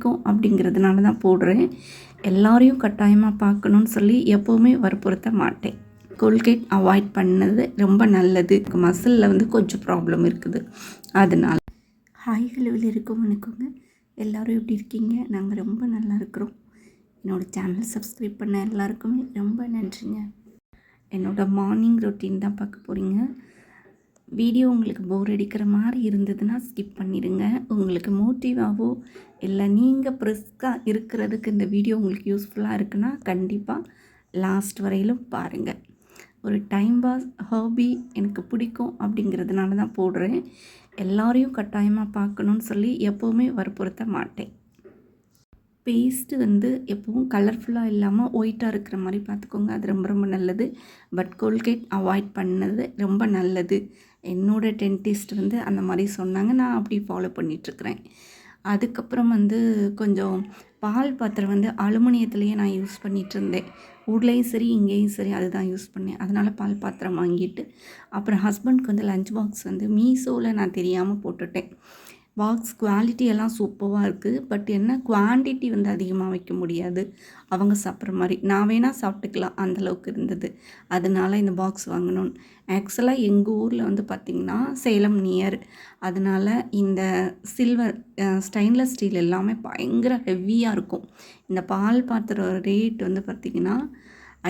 பிடிக்கும் அப்படிங்கிறதுனால தான் போடுறேன். எல்லாரையும் கட்டாயமாக பார்க்கணுன்னு சொல்லி எப்போவுமே வற்புறுத்த மாட்டேன். கோல்கேட் அவாய்ட் பண்ணது ரொம்ப நல்லது. மசிலில் வந்து கொஞ்சம் ப்ராப்ளம் இருக்குது. அதனால். ஹாய் ஹலோவில் இருக்கோம் வணக்கங்க எல்லோரும் எப்படி இருக்கீங்க? நாங்கள் ரொம்ப நல்லா இருக்கிறோம். என்னோடய சேனல் சப்ஸ்கிரைப் பண்ண எல்லாருக்குமே ரொம்ப நன்றிங்க. என்னோடய மார்னிங் ரொட்டீன் தான் பார்க்க போகிறீங்க வீடியோ உங்களுக்கு போர் அடிக்கிற மாதிரி இருந்ததுன்னா ஸ்கிப் பண்ணிடுங்க. உங்களுக்கு மோட்டிவாகவோ இல்லை நீங்கள் ப்ரிஸ்காக இருக்கிறதுக்கு இந்த வீடியோ உங்களுக்கு யூஸ்ஃபுல்லாக இருக்குன்னா கண்டிப்பாக லாஸ்ட் வரையிலும் பாருங்கள் ஒரு டைம் பாஸ் ஹாபி எனக்கு பிடிக்கும் அப்படிங்கிறதுனால தான் போடுறேன். எல்லாரையும் கட்டாயமாக பார்க்கணுன்னு சொல்லி எப்போவுமே வற்புறுத்த மாட்டேன். பேஸ்ட்டு வந்து எப்பவும் கலர்ஃபுல்லாக இல்லாமல் ஒயிட்டாக இருக்கிற மாதிரி பார்த்துக்கோங்க. அது ரொம்ப ரொம்ப நல்லது. பட் கோல்கேட் அவாய்ட் பண்ணது ரொம்ப நல்லது. என்னோடய டென்டிஸ்ட் வந்து அந்த மாதிரி சொன்னாங்க. நான் அப்படி ஃபாலோ பண்ணிகிட்ருக்குறேன் அதுக்கப்புறம் வந்து கொஞ்சம் பால் பாத்திரம் வந்து அலுமினியத்துலேயே நான் யூஸ் பண்ணிகிட்டு இருந்தேன் ஊர்லேயும் சரி இங்கேயும் சரி அதுதான் யூஸ் பண்ணேன். அதனால் பால் பாத்திரம் வாங்கிட்டு அப்புறம் ஹஸ்பண்ட்க்கு வந்து லஞ்ச் பாக்ஸ் வந்து மீஷோவில் நான் தெரியாமல் போட்டுட்டேன். பாக்ஸ் குவாலிட்டி எல்லாம் சூப்பராக இருக்குது பட் என்ன குவான்டிட்டி வந்து அதிகமாக வைக்க முடியாது. அவங்க சாப்பிட்ற மாதிரி. நான் வேணால் சாப்பிட்டுக்கலாம். அந்தளவுக்கு இருந்தது. அதனால இந்த பாக்ஸ் வாங்கணும்னு. ஆக்சுவலாக எங்கள் ஊரில் வந்து பார்த்திங்கன்னா சேலம் நியர் அதனால் இந்த சில்வர் ஸ்டெயின்லெஸ் ஸ்டீல் எல்லாமே பயங்கர ஹெவியாக இருக்கும். இந்த பால் பாத்திரம் ரேட் வந்து பார்த்திங்கன்னா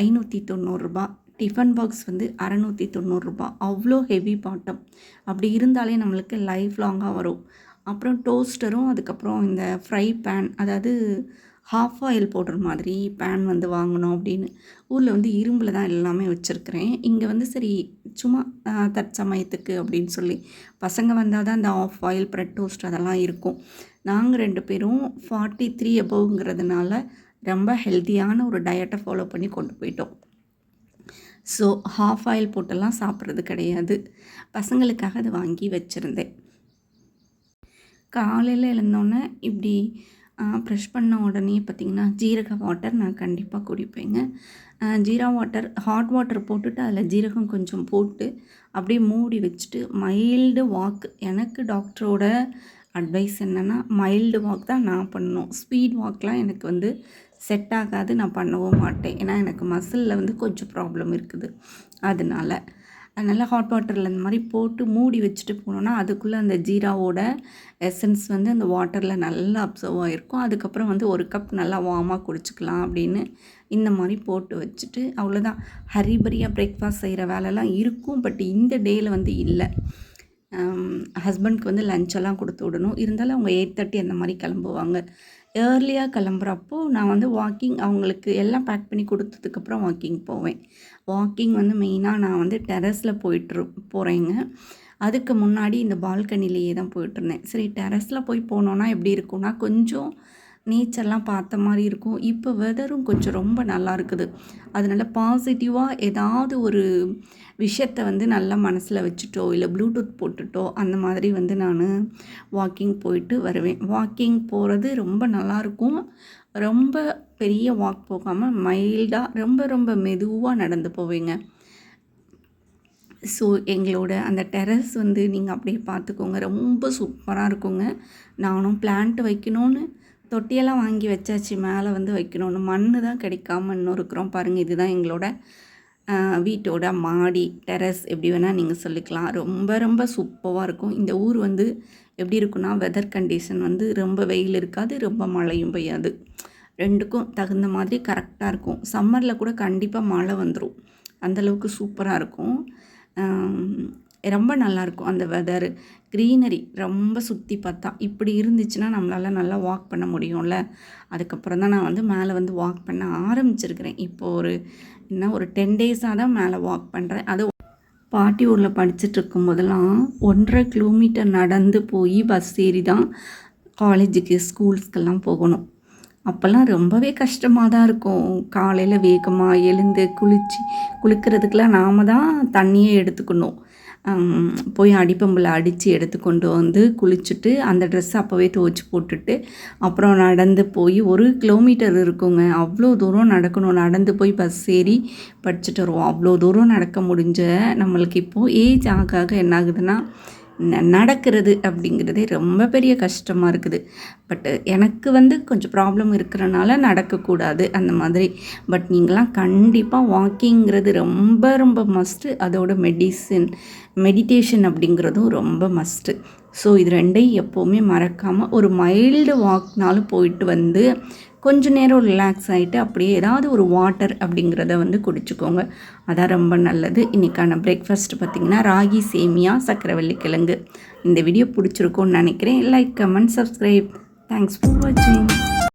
ஐநூற்றி தொண்ணூறுரூபா டிஃபன் பாக்ஸ் வந்து அறநூற்றி தொண்ணூறுரூபா அவ்வளோ ஹெவி பாட்டம் அப்படி இருந்தாலே நம்மளுக்கு லைஃப் லாங்காக வரும். அப்புறம் டோஸ்டரும் அதுக்கப்புறம் இந்த ஃப்ரை பேன் அதாவது ஹாஃப் ஆயில் போடுற மாதிரி பேன் வந்து வாங்கணும் அப்படின்னு ஊரில் வந்து இரும்பில் தான் எல்லாமே வச்சுருக்கிறேன். இங்கே வந்து சரி சும்மா தற்சமயத்துக்கு அப்படின்னு சொல்லி. பசங்க வந்தால் தான் இந்த ஆஃப் ஆயில் ப்ரெட் டோஸ்ட் அதெல்லாம் இருக்கும். நாங்கள் ரெண்டு பேரும் ஃபார்ட்டி த்ரீ அபவ்ங்கிறதுனால ரொம்ப ஹெல்த்தியான ஒரு டயட்டை ஃபாலோ பண்ணி கொண்டு போயிட்டோம். ஸோ ஹாஃப் ஆயில் போட்டெல்லாம் சாப்பிட்றது கிடையாது. பசங்களுக்காக அதை வாங்கி வச்சுருந்தேன். காலையில் எழுந்தோன்னே இப்படி ப்ரெஷ் பண்ண உடனே பார்த்திங்கன்னா ஜீரக வாட்டர் நான் கண்டிப்பாக குடிப்பேங்க. ஜீரா வாட்டர் ஹாட் வாட்டர் போட்டுட்டு அதில் ஜீரகம் கொஞ்சம் போட்டு அப்படியே மூடி வச்சுட்டு மைல்டு வாக் எனக்கு டாக்டரோட அட்வைஸ் என்னென்னா மைல்டு வாக் தான் நான் பண்ணணும். ஸ்பீட் வாக்லாம் எனக்கு வந்து செட் ஆகாது நான் பண்ணவும் மாட்டேன். ஏன்னா எனக்கு மசிலில் வந்து கொஞ்சம் ப்ராப்ளம் இருக்குது. அதனால் நல்லா ஹாட் வாட்டரில் இந்த மாதிரி போட்டு மூடி வச்சுட்டு போனோன்னா அதுக்குள்ளே அந்த ஜீராவோட எசன்ஸ் வந்து அந்த வாட்டரில் நல்லா அப்சர்வ் ஆகிருக்கும் அதுக்கப்புறம் வந்து ஒரு கப் நல்லா வார்மாக குடிச்சிக்கலாம் அப்படின்னு இந்த மாதிரி போட்டு வச்சுட்டு அவ்வளோதான் ஹரிபரியாக பிரேக்ஃபாஸ்ட் செய்கிற வேலைலாம் இருக்கும் பட் இந்த டேயில் வந்து இல்லை. ஹஸ்பண்ட்க்கு வந்து லஞ்செல்லாம் கொடுத்து விடணும். இருந்தாலும் அவங்க எயிட் தேர்ட்டி அந்த மாதிரி கிளம்புவாங்க. ஏர்லியாக கிளம்புறப்போ நான் வந்து வாக்கிங் அவங்களுக்கு எல்லாம் பேக் பண்ணி கொடுத்ததுக்கப்புறம் வாக்கிங் போவேன். வாக்கிங் வந்து மெயினாக நான் வந்து டெரஸில் போயிட்டு போகிறேங்க அதுக்கு முன்னாடி இந்த பால்கனிலேயே தான் போயிட்டுருந்தேன் சரி டெரஸில் போய் போனோன்னா எப்படி இருக்கும்னா கொஞ்சம் நேச்சர்லாம் பார்த்த மாதிரி இருக்கும். இப்போ வெதரும் கொஞ்சம் ரொம்ப நல்லா இருக்குது. அதனால் பாசிட்டிவாக ஏதாவது ஒரு விஷயத்தை வந்து நல்லா மனசில் வச்சுட்டோ இல்லை ப்ளூடூத் போட்டுட்டோ அந்த மாதிரி வந்து நான் வாக்கிங் போயிட்டு வருவேன். வாக்கிங் போகிறது ரொம்ப நல்லாயிருக்கும் ரொம்ப பெரிய வாக் போகாமல் மைல்டாக ரொம்ப ரொம்ப மெதுவாக நடந்து போவேங்க. ஸோ எங்களோட அந்த டெரஸ் வந்து நீங்கள் அப்படியே பார்த்துக்கோங்க. ரொம்ப சூப்பராக இருக்குங்க. நானும் பிளான்ட் வைக்கணும்னு தொட்டியெல்லாம் வாங்கி வச்சாச்சு மேலே வந்து வைக்கணும்னு. மண் தான் கிடைக்காம இன்னும் இருக்கிறோம் பாருங்கள் இதுதான் எங்களோட வீட்டோட மாடி டெரஸ் எப்படி வேணால் நீங்கள் சொல்லிக்கலாம். ரொம்ப ரொம்ப சூப்பராக இருக்கும். இந்த ஊர் வந்து எப்படி இருக்குன்னா வெதர் கண்டிஷன் வந்து ரொம்ப வெயில் இருக்காது ரொம்ப மழையும் பெய்யாது. ரெண்டுக்கும் தகுந்த மாதிரி கரெக்டாக இருக்கும். சம்மரில் கூட கண்டிப்பாக மழை வந்துடும் அந்தளவுக்கு சூப்பராக இருக்கும். ரொம்ப நல்லாயிருக்கும் அந்த வெதரு க்ரீனரி ரொம்ப சுற்றி பார்த்தா இப்படி இருந்துச்சுன்னா நம்மளால் நல்லா வாக் பண்ண முடியும்ல. அதுக்கப்புறம் தான் நான் வந்து மேலே வந்து வாக் பண்ண ஆரம்பிச்சிருக்கிறேன். இப்போது ஒரு என்ன ஒரு டென் டேஸாக தான் மேலே வாக் பண்ணுறேன் அது பாட்டி ஊரில் படிச்சுட்டு இருக்கும் போதெல்லாம் ஒன்றரை கிலோமீட்டர் நடந்து போய் பஸ் ஏறி தான் காலேஜுக்கு ஸ்கூல்ஸ்க்கெல்லாம் போகணும். அப்போல்லாம் ரொம்பவே கஷ்டமாக தான் இருக்கும். காலையில் வேகமாக எழுந்து குளிச்சு குளிக்கிறதுக்கெலாம் நாம் தான் தண்ணியே எடுத்துக்கணும். போய் அடிப்பம்பில் அடித்து எடுத்து கொண்டு வந்து குளிச்சுட்டு அந்த ட்ரெஸ்ஸை அப்போவே துவச்சி போட்டுட்டு அப்புறம் நடந்து போய் ஒரு கிலோமீட்டர் இருக்குங்க. அவ்வளோ தூரம் நடக்கணும். நடந்து போய் பஸ் ஏறி படிச்சுட்டு வருவோம். அவ்வளோ தூரம் நடக்க முடிஞ்ச நம்மளுக்கு இப்போது ஏஜ் ஆக ஆக என்ன ஆகுதுன்னா நடக்கிறது அப்படிங்கிறதே ரொம்ப பெரிய கஷ்டமாக இருக்குது. பட்டு எனக்கு வந்து கொஞ்சம் ப்ராப்ளம் இருக்கிறனால நடக்கக்கூடாது அந்த மாதிரி. பட் நீங்களாம் கண்டிப்பாக வாக்கிங்கிறது ரொம்ப ரொம்ப மஸ்ட்டு அதோட மெடிசின் மெடிடேஷன் அப்படிங்கிறதும் ரொம்ப மஸ்ட்டு ஸோ இது ரெண்டையும் எப்போவுமே மறக்காமல் ஒரு மைல்டு வாக்னாலும் போயிட்டு வந்து கொஞ்ச நேரம் ரிலாக்ஸ் ஆகிட்டு அப்படியே ஏதாவது ஒரு வாட்டர் அப்படிங்கிறத வந்து குடிச்சுக்கோங்க. அதான் ரொம்ப நல்லது. இன்றைக்கான பிரேக்ஃபாஸ்ட் பார்த்திங்கன்னா ராகி சேமியா சக்கரவள்ளி கிழங்கு. இந்த வீடியோ பிடிச்சிருக்கோன்னு நினைக்கிறேன். Like comment subscribe thanks for வாட்சிங்